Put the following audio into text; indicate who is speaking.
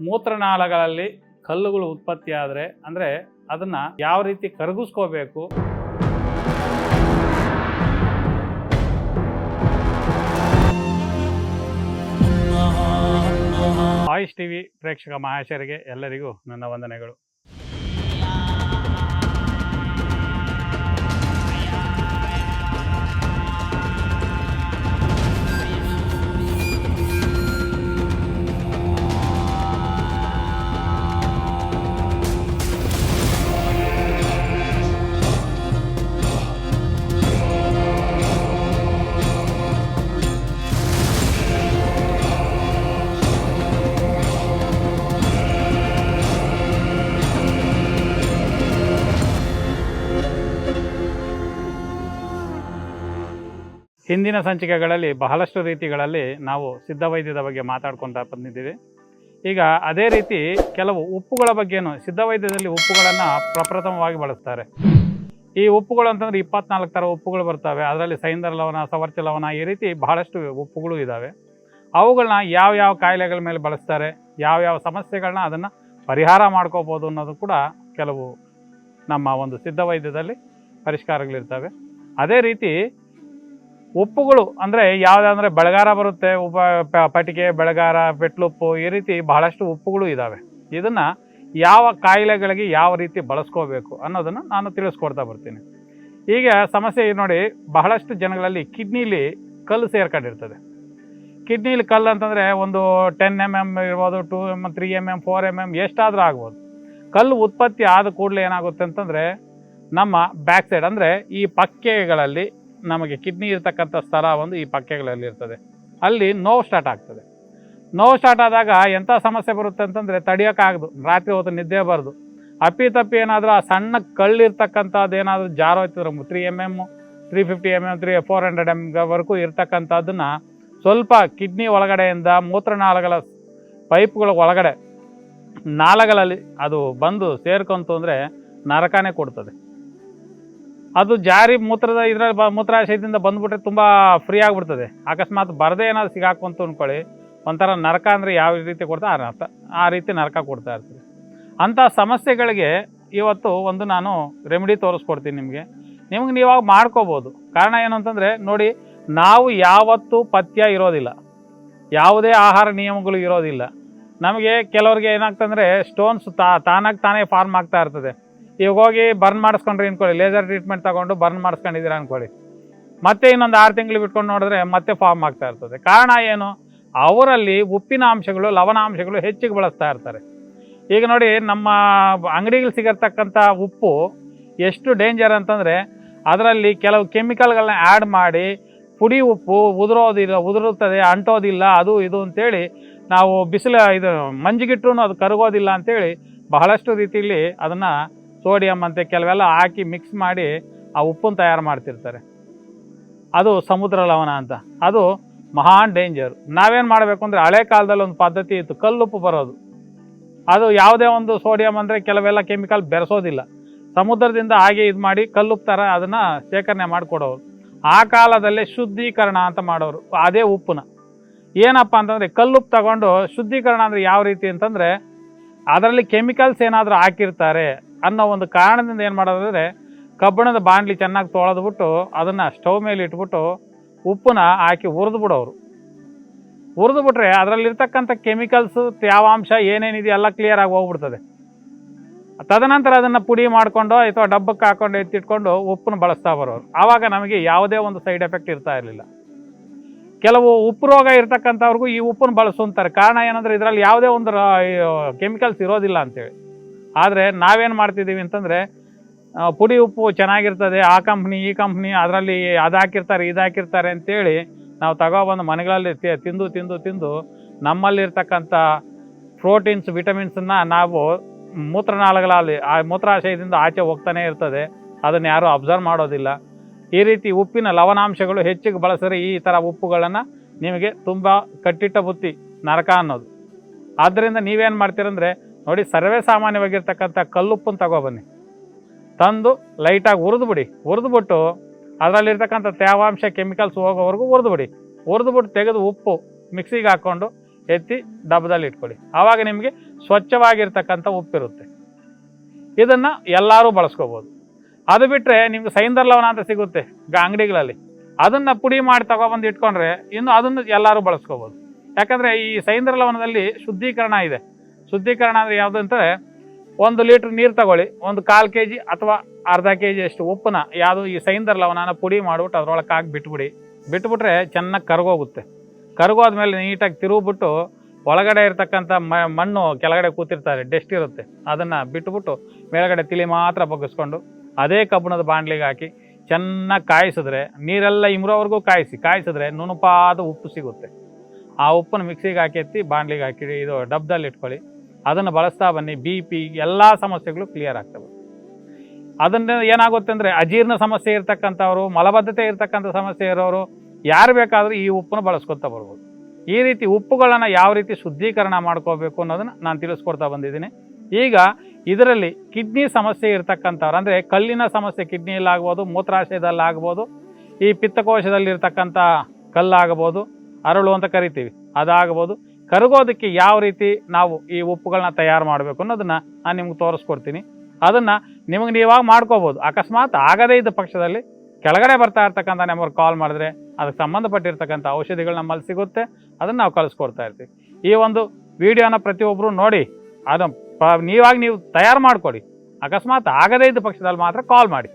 Speaker 1: ಮೂತ್ರನಾಳಗಳಲ್ಲಿ ಕಲ್ಲುಗಳು ಉತ್ಪತ್ತಿ ಆದರೆ ಅಂದರೆ ಅದನ್ನು ಯಾವ ರೀತಿ ಕರಗಿಸ್ಕೋಬೇಕು? ಆಯುಷ್ ಟಿವಿ ಪ್ರೇಕ್ಷಕ ಮಹಾಶಯರಿಗೆ ಎಲ್ಲರಿಗೂ ನನ್ನ ವಂದನೆಗಳು. ಹಿಂದಿನ ಸಂಚಿಕೆಗಳಲ್ಲಿ ಬಹಳಷ್ಟು ರೀತಿಗಳಲ್ಲಿ ನಾವು ಸಿದ್ಧವೈದ್ಯದ ಬಗ್ಗೆ ಮಾತಾಡ್ಕೊತಾ ಬಂದಿದ್ದೀವಿ. ಈಗ ಅದೇ ರೀತಿ ಕೆಲವು ಉಪ್ಪುಗಳ ಬಗ್ಗೆನೂ ಸಿದ್ಧವೈದ್ಯದಲ್ಲಿ ಉಪ್ಪುಗಳನ್ನು ಪ್ರಪ್ರಥಮವಾಗಿ ಬಳಸ್ತಾರೆ. ಈ ಉಪ್ಪುಗಳು ಅಂತಂದ್ರೆ ಇಪ್ಪತ್ನಾಲ್ಕು ಥರ ಉಪ್ಪುಗಳು ಬರ್ತವೆ. ಅದರಲ್ಲಿ ಸೈಂದರ ಲವಣ, ಸವರ್ಚ ಲವಣ ಈ ರೀತಿ ಬಹಳಷ್ಟು ಉಪ್ಪುಗಳು ಇದ್ದಾವೆ ಅವುಗಳನ್ನ ಯಾವ ಕಾಯಿಲೆಗಳ ಮೇಲೆ ಬಳಸ್ತಾರೆ ಯಾವ ಯಾವ ಸಮಸ್ಯೆಗಳನ್ನ ಅದನ್ನು ಪರಿಹಾರ ಮಾಡ್ಕೋಬೋದು ಅನ್ನೋದು ಕೂಡ ಕೆಲವು ನಮ್ಮ ಒಂದು ಸಿದ್ಧವೈದ್ಯದಲ್ಲಿ ಪರಿಷ್ಕಾರಗಳಿರ್ತವೆ. ಅದೇ ರೀತಿ ಉಪ್ಪುಗಳು ಅಂದರೆ ಯಾವುದಂದ್ರೆ ಬೆಳಗಾರ ಬರುತ್ತೆ, ಉಪ ಪಟಿಕೆ, ಬೆಳಗಾರ ಪೆಟ್ಲುಪ್ಪು ಈ ರೀತಿ ಬಹಳಷ್ಟು ಉಪ್ಪುಗಳು ಇದ್ದಾವೆ ಇದನ್ನು ಯಾವ ಕಾಯಿಲೆಗಳಿಗೆ ಯಾವ ರೀತಿ ಬಳಸ್ಕೋಬೇಕು ಅನ್ನೋದನ್ನು ನಾನು ತಿಳಿಸ್ಕೊಡ್ತಾ ಬರ್ತೀನಿ. ಈಗ ಸಮಸ್ಯೆ ನೋಡಿ, ಬಹಳಷ್ಟು ಜನಗಳಲ್ಲಿ ಕಿಡ್ನಿಲಿ ಕಲ್ಲು ಸೇರ್ಕೊಂಡಿರ್ತದೆ. ಕಿಡ್ನಿಲಿ ಕಲ್ಲು ಅಂತಂದರೆ ಒಂದು ಟೆನ್ ಎಂ ಎಂ ಇರ್ಬೋದು two M three M M four M M ಎಷ್ಟಾದರೂ ಆಗ್ಬೋದು. ಕಲ್ಲು ಉತ್ಪತ್ತಿ ಆದ ಕೂಡಲೇ ಏನಾಗುತ್ತೆ ಅಂತಂದರೆ ನಮ್ಮ ಬ್ಯಾಕ್ ಸೈಡ್ ಅಂದರೆ ಈ ಪಕ್ಕೆಗಳಲ್ಲಿ ನಮಗೆ ಕಿಡ್ನಿ ಇರ್ತಕ್ಕಂಥ ಸ್ಥಳ ಒಂದು ಈ ಪಕ್ಕೆಗಳಲ್ಲಿ ಇರ್ತದೆ. ಅಲ್ಲಿ ನೋವು ಸ್ಟಾರ್ಟ್ ಆಗ್ತದೆ. ನೋವು ಸ್ಟಾರ್ಟ್ ಆದಾಗ ಎಂಥ ಸಮಸ್ಯೆ ಬರುತ್ತೆ ಅಂತಂದರೆ ತಡಿಯೋಕ್ಕಾಗದು ರಾತ್ರಿ ಹೊತ್ತು ನಿದ್ದೆ ಬರೋದು. ಅಪ್ಪಿ ತಪ್ಪಿ ಏನಾದರೂ ಆ ಸಣ್ಣ ಕಳ್ಳಿರ್ತಕ್ಕಂಥದ್ದು ಏನಾದರೂ ಜಾರೋ ಹೋಯ್ತಿದ್ರೆ three M M three fifty M M three four hundred ಎಮ್ವರೆಗೂ ಇರ್ತಕ್ಕಂಥದ್ದನ್ನು ಸ್ವಲ್ಪ ಕಿಡ್ನಿ ಒಳಗಡೆಯಿಂದ ಮೂತ್ರನಾಳಗಳ ಪೈಪ್ಗಳ ಒಳಗಡೆ ನಾಳಗಳಲ್ಲಿ ಅದು ಬಂದು ಸೇರ್ಕೊಂತು ಅಂದರೆ ನರಕನೇ ಕೊಡ್ತದೆ. ಅದು ಜಾರಿ ಮೂತ್ರದ ಇದರಲ್ಲಿ ಬ ಮೂತ್ರಾಶಯದಿಂದ ಬಂದ್ಬಿಟ್ರೆ ತುಂಬ ಫ್ರೀ ಆಗಿಬಿಡ್ತದೆ. ಅಕಸ್ಮಾತ್ ಬರದೇ ಏನಾದ್ರು ಸಿಗಾಕೊಂತು ಅಂದ್ಕೊಳ್ಳಿ ಒಂಥರ ನರಕ ಅಂದರೆ ಯಾವ ರೀತಿ ಕೊಡ್ತಾ ಆ ನರ್ಥ ಆ ರೀತಿ ನರಕ ಕೊಡ್ತಾ ಇರ್ತದೆ ಅಂಥ ಸಮಸ್ಯೆಗಳಿಗೆ ಇವತ್ತು ಒಂದು ನಾನು ರೆಮಿಡಿ ತೋರಿಸ್ಕೊಡ್ತೀನಿ ನಿಮಗೆ. ನಿಮಗೆ ನೀವಾಗ ಮಾಡ್ಕೋಬೋದು. ಕಾರಣ ಏನು ಅಂತಂದರೆ, ನೋಡಿ, ನಾವು ಯಾವತ್ತೂ ಪಥ್ಯ ಇರೋದಿಲ್ಲ. ಯಾವುದೇ ಆಹಾರ ನಿಯಮಗಳು ಇರೋದಿಲ್ಲ. ನಮಗೆ ಕೆಲವ್ರಿಗೆ ಏನಾಗ್ತಂದ್ರೆ ಸ್ಟೋನ್ಸ್ ತಾ ತಾನಾಗಿ ತಾನೇ ಫಾರ್ಮ್ ಆಗ್ತಾ ಇರ್ತದೆ. ಇವಾಗ ಹೋಗಿ ಬರ್ನ್ ಮಾಡಿಸ್ಕೊಂಡ್ರಿ ಅನ್ಕೊಳ್ಳಿ. ಲೇಸರ್ ಟ್ರೀಟ್ಮೆಂಟ್ ತಗೊಂಡು ಬರ್ನ್ ಮಾಡಿಸ್ಕೊಂಡಿದ್ದೀರಾ ಅನ್ಕೊಳ್ಳಿ. ಮತ್ತೆ ಇನ್ನೊಂದು ಆರು ತಿಂಗಳು ಬಿಟ್ಕೊಂಡು ನೋಡಿದ್ರೆ ಮತ್ತೆ ಫಾರ್ಮ್ ಆಗ್ತಾ ಇರ್ತದೆ. ಕಾರಣ ಏನು? ಅವರಲ್ಲಿ ಉಪ್ಪಿನ ಅಂಶಗಳು ಲವಣಾಂಶಗಳು ಹೆಚ್ಚಿಗೆ ಬಳಸ್ತಾ ಇರ್ತಾರೆ. ಈಗ ನೋಡಿ, ನಮ್ಮ ಅಂಗಡಿಗಳು ಸಿಗತಕ್ಕಂಥ ಉಪ್ಪು ಎಷ್ಟು ಡೇಂಜರ್ ಅಂತಂದರೆ, ಅದರಲ್ಲಿ ಕೆಲವು ಕೆಮಿಕಲ್ಗಳನ್ನ ಆ್ಯಡ್ ಮಾಡಿ, ಪುಡಿ ಉಪ್ಪು ಉದುರೋದಿಲ್ಲ, ಉದುರುತ್ತದೆ, ಅಂಟೋದಿಲ್ಲ, ಅದು ಇದು ಅಂತೇಳಿ ನಾವು ಬಿಸಿಲು ಇದು ಮಂಜಿಗಿಟ್ರೂ ಅದು ಕರಗೋದಿಲ್ಲ ಅಂತೇಳಿ ಬಹಳಷ್ಟು ರೀತಿಯಲ್ಲಿ ಅದನ್ನು ಸೋಡಿಯಂ ಅಂತ ಕೆಲವೆಲ್ಲ ಹಾಕಿ ಮಿಕ್ಸ್ ಮಾಡಿ ಆ ಉಪ್ಪನ್ನು ತಯಾರು ಮಾಡ್ತಿರ್ತಾರೆ. ಅದು ಸಮುದ್ರ ಲವಣ ಅಂತ. ಅದು ಮಹಾನ್ ಡೇಂಜರ್ ನಾವೇನು ಮಾಡಬೇಕು ಅಂದರೆ ಹಳೆ ಕಾಲದಲ್ಲಿ ಒಂದು ಪದ್ಧತಿ ಇತ್ತು, ಕಲ್ಲುಪ್ಪು ಬರೋದು. ಅದು ಯಾವುದೇ ಒಂದು ಸೋಡಿಯಂ ಅಂದರೆ ಕೆಲವೆಲ್ಲ ಕೆಮಿಕಲ್ ಬೆರೆಸೋದಿಲ್ಲ. ಸಮುದ್ರದಿಂದ ಹಾಗೆ ಇದು ಮಾಡಿ ಕಲ್ಲುಪ್ಪು ಥರ ಅದನ್ನು ಶೇಖರಣೆ ಮಾಡಿಕೊಡೋರು. ಆ ಕಾಲದಲ್ಲೇ ಶುದ್ಧೀಕರಣ ಅಂತ ಮಾಡೋರು, ಅದೇ ಉಪ್ಪನ್ನ ಏನಪ್ಪ ಅಂತಂದರೆ ಕಲ್ಲುಪ್ಪು ತಗೊಂಡು ಶುದ್ಧೀಕರಣ ಅಂದರೆ ಯಾವ ರೀತಿ ಅಂತಂದರೆ, ಅದರಲ್ಲಿ ಕೆಮಿಕಲ್ಸ್ ಏನಾದರೂ ಹಾಕಿರ್ತಾರೆ. ಅನ್ನೋ ಒಂದು ಕಾರಣದಿಂದ ಏನು ಮಾಡೋದಂದರೆ ಕಬ್ಬಿಣದ ಬಾಣಲಿ ಚೆನ್ನಾಗಿ ತೊಳೆದ್ಬಿಟ್ಟು ಅದನ್ನು ಸ್ಟವ್ ಮೇಲೆ ಇಟ್ಬಿಟ್ಟು ಉಪ್ಪನ್ನ ಹಾಕಿ ಹುರಿದು ಬಿಡೋರು. ಹುರಿದು ಬಿಟ್ರೆ ಅದರಲ್ಲಿರ್ತಕ್ಕಂಥ ಕೆಮಿಕಲ್ಸು, ತ್ಯಾವಾಂಶ ಏನೇನಿದೆ ಎಲ್ಲ ಕ್ಲಿಯರ್ ಆಗಿ ಹೋಗ್ಬಿಡ್ತದೆ. ತದನಂತರ ಅದನ್ನು ಪುಡಿ ಮಾಡಿಕೊಂಡು ಅಥವಾ ಡಬ್ಬಕ್ಕೆ ಹಾಕೊಂಡು ಎತ್ತಿಟ್ಕೊಂಡು ಉಪ್ಪನ್ನು ಬಳಸ್ತಾ ಬರೋರು. ಆವಾಗ ನಮಗೆ ಯಾವುದೇ ಒಂದು ಸೈಡ್ ಎಫೆಕ್ಟ್ ಇರ್ತಾ ಇರಲಿಲ್ಲ. ಕೆಲವು ಉಪ್ಪು ರೋಗ ಇರ್ತಕ್ಕಂಥವ್ರಿಗೂ ಈ ಉಪ್ಪನ್ನು ಬಳಸುವಂತಾರೆ ಕಾರಣ ಏನಂದ್ರೆ ಇದರಲ್ಲಿ ಯಾವುದೇ ಒಂದು ಕೆಮಿಕಲ್ಸ್ ಇರೋದಿಲ್ಲ ಅಂತೇಳಿ. ಆದರೆ ನಾವೇನು ಮಾಡ್ತಿದ್ದೀವಿ ಅಂತಂದರೆ ಪುಡಿ ಉಪ್ಪು ಚೆನ್ನಾಗಿರ್ತದೆ, ಆ ಕಂಪ್ನಿ ಈ ಕಂಪ್ನಿ ಅದರಲ್ಲಿ ಅದು ಹಾಕಿರ್ತಾರೆ, ಇದು ಹಾಕಿರ್ತಾರೆ ಅಂತೇಳಿ ನಾವು ತಗೊಬಂದು ಮನೆಗಳಲ್ಲಿ ತಿಂದು ತಿಂದು ತಿಂದು ನಮ್ಮಲ್ಲಿರ್ತಕ್ಕಂಥ ಪ್ರೋಟೀನ್ಸ್ ವಿಟಮಿನ್ಸನ್ನು ನಾವು ಮೂತ್ರನಾಳಗಳಲ್ಲಿ, ಆ ಮೂತ್ರಾಶಯದಿಂದ ಆಚೆ ಹೋಗ್ತಾನೆ ಇರ್ತದೆ. ಅದನ್ನು ಯಾರೂ ಅಬ್ಸರ್ವ್ ಮಾಡೋದಿಲ್ಲ. ಈ ರೀತಿ ಉಪ್ಪಿನ ಲವಣಾಂಶಗಳು ಹೆಚ್ಚಿಗೆ ಬಳಸಿದ್ರೆ ಈ ಥರ ಉಪ್ಪುಗಳನ್ನು ನಿಮಗೆ ತುಂಬ ಕಟ್ಟಿಟ್ಟ ಬುತ್ತಿ, ನರಕ ಅನ್ನೋದು. ಆದ್ದರಿಂದ ನೀವೇನು ಮಾಡ್ತೀರಂದ್ರೆ ನೋಡಿ, ಸರ್ವೇ ಸಾಮಾನ್ಯವಾಗಿರ್ತಕ್ಕಂಥ ಕಲ್ಲುಪ್ಪನ್ನು ತಗೊಬನ್ನಿ ತಂದು ಲೈಟಾಗಿ ಹುರಿದ್ಬಿಡಿ ಹುರಿದ್ಬಿಟ್ಟು ಅದರಲ್ಲಿರ್ತಕ್ಕಂಥ ತೇವಾಂಶ, ಕೆಮಿಕಲ್ಸ್ ಹೋಗೋವರೆಗೂ ಹುರಿದ್ಬಿಡಿ ಹುರಿದ್ಬಿಟ್ಟು ತೆಗೆದು ಉಪ್ಪು ಮಿಕ್ಸಿಗೆ ಹಾಕ್ಕೊಂಡು ಎತ್ತಿ ಡಬ್ಬದಲ್ಲಿ ಇಟ್ಕೊಳ್ಳಿ. ಆವಾಗ ನಿಮಗೆ ಸ್ವಚ್ಛವಾಗಿರ್ತಕ್ಕಂಥ ಉಪ್ಪಿರುತ್ತೆ. ಇದನ್ನು ಎಲ್ಲರೂ ಬಳಸ್ಕೋಬೋದು. ಅದು ಬಿಟ್ಟರೆ ನಿಮ್ಗೆ ಸೈಂದರ್ ಲವಣ ಅಂತ ಸಿಗುತ್ತೆ ಅಂಗಡಿಗಳಲ್ಲಿ. ಅದನ್ನು ಪುಡಿ ಮಾಡಿ ತಗೊಬಂದು ಇಟ್ಕೊಂಡ್ರೆ ಇನ್ನು ಅದನ್ನು ಎಲ್ಲರೂ ಬಳಸ್ಕೋಬೋದು. ಯಾಕಂದರೆ ಈ ಸೈಂದರ್ ಲವಣದಲ್ಲಿ ಶುದ್ಧೀಕರಣ ಇದೆ. ಶುದ್ಧೀಕರಣ ಅಂದ್ರೆ ಯಾವುದು ಅಂತಂದರೆ ಒಂದು ಲೀಟ್ರ್ ನೀರು ತಗೊಳ್ಳಿ, ಒಂದು ಕಾಲು ಕೆ ಜಿ ಅಥವಾ ಅರ್ಧ ಕೆ ಜಿ ಅಷ್ಟು ಉಪ್ಪನ್ನ, ಯಾವುದು ಈ ಸೈಂದರ್ ಲವಣನ ಪುಡಿ ಮಾಡಿಬಿಟ್ಟು ಅದ್ರೊಳಗೆ ಹಾಕಿ ಬಿಟ್ಬಿಡಿ. ಬಿಟ್ಬಿಟ್ರೆ ಚೆನ್ನಾಗಿ ಕರಗೋಗುತ್ತೆ. ಕರಗೋದ್ಮೇಲೆ ನೀಟಾಗಿ ತಿರುಗಿಬಿಟ್ಟು ಒಳಗಡೆ ಇರ್ತಕ್ಕಂಥ ಮಣ್ಣು ಕೆಳಗಡೆ ಕೂತಿರ್ತಾರೆ, ಡೆಸ್ಟ್ ಇರುತ್ತೆ. ಅದನ್ನು ಬಿಟ್ಬಿಟ್ಟು ಮೇಲ್ಗಡೆ ತಿಳಿ ಮಾತ್ರ ಬಗ್ಗಿಸ್ಕೊಂಡು ಅದೇ ಕಬ್ಬಣದ ಬಾಣ್ಲಿಗೆ ಹಾಕಿ ಚೆನ್ನಾಗಿ ಕಾಯಿಸಿದ್ರೆ, ನೀರೆಲ್ಲ ಇಮ್ರೋವರೆಗೂ ಕಾಯಿಸಿ, ಕಾಯಿಸಿದ್ರೆ ನುಣುಪಾದ ಉಪ್ಪು ಸಿಗುತ್ತೆ. ಆ ಉಪ್ಪನ್ನು ಮಿಕ್ಸಿಗೆ ಹಾಕಿ ಎತ್ತಿ ಬಾಂಡ್ಲಿಗೆ ಹಾಕಿ ಇದು ಡಬ್ದಲ್ಲಿ ಇಟ್ಕೊಳ್ಳಿ ಅದನ್ನು ಬಳಸ್ತಾ ಬನ್ನಿ. ಬಿ ಪಿ ಎಲ್ಲ ಸಮಸ್ಯೆಗಳು ಕ್ಲಿಯರ್ ಆಗ್ತವೆ. ಅದನ್ನ ಏನಾಗುತ್ತೆ ಅಂದರೆ ಅಜೀರ್ಣ ಸಮಸ್ಯೆ ಇರ್ತಕ್ಕಂಥವ್ರು, ಮಲಬದ್ಧತೆ ಇರತಕ್ಕಂಥ ಸಮಸ್ಯೆ ಇರೋರು, ಯಾರು ಬೇಕಾದರೂ ಈ ಉಪ್ಪನ್ನು ಬಳಸ್ಕೊತಾ ಬರ್ಬೋದು. ಈ ರೀತಿ ಉಪ್ಪುಗಳನ್ನು ಯಾವ ರೀತಿ ಶುದ್ಧೀಕರಣ ಮಾಡ್ಕೋಬೇಕು ಅನ್ನೋದನ್ನು ನಾನು ತಿಳಿಸ್ಕೊಡ್ತಾ ಬಂದಿದ್ದೀನಿ. ಈಗ ಇದರಲ್ಲಿ ಕಿಡ್ನಿ ಸಮಸ್ಯೆ ಇರತಕ್ಕಂಥವ್ರು, ಅಂದರೆ ಕಲ್ಲಿನ ಸಮಸ್ಯೆ ಕಿಡ್ನಿಯಲ್ಲಾಗ್ಬೋದು ಮೂತ್ರಾಶಯದಲ್ಲಾಗ್ಬೋದು ಈ ಪಿತ್ತಕೋಶದಲ್ಲಿರ್ತಕ್ಕಂಥ ಕಲ್ಲಾಗ್ಬೋದು ಅರಳು ಅಂತ ಕರಿತೀವಿ ಅದಾಗಬಹುದು ಕರಗೋದಕ್ಕೆ ಯಾವ ರೀತಿ ನಾವು ಈ ಉಪ್ಪುಗಳನ್ನ ತಯಾರು ಮಾಡಬೇಕು ಅನ್ನೋದನ್ನ ನಾನು ನಿಮ್ಗೆ ತೋರಿಸ್ಕೊಡ್ತೀನಿ. ಅದನ್ನು ನಿಮಗೆ ನೀವಾಗ ಮಾಡ್ಕೋಬಹುದು ಅಕಸ್ಮಾತ್ ಆಗದೇ ಇದ್ದ ಪಕ್ಷದಲ್ಲಿ ಕೆಳಗಡೆ ಬರ್ತಾ ಇರ್ತಕ್ಕಂಥ ನಂಬರ್ ಕಾಲ್ ಮಾಡಿದ್ರೆ ಅದಕ್ಕೆ ಸಂಬಂಧಪಟ್ಟಿರ್ತಕ್ಕಂಥ ಔಷಧಿಗಳು ನಮ್ಮಲ್ಲಿ ಸಿಗುತ್ತೆ. ಅದನ್ನು ನಾವು ಕಳಿಸ್ಕೊಡ್ತಾ ಇರ್ತೀವಿ. ಈ ಒಂದು ವಿಡಿಯೋನ ಪ್ರತಿಯೊಬ್ಬರು ನೋಡಿ. ಅದು ಪ ನೀವಾಗ ನೀವು ತಯಾರು ಮಾಡಿಕೊಡಿ. ಅಕಸ್ಮಾತ್ ಆಗದೇ ಇದ್ದ ಪಕ್ಷದಲ್ಲಿ ಮಾತ್ರ ಕಾಲ್ ಮಾಡಿ.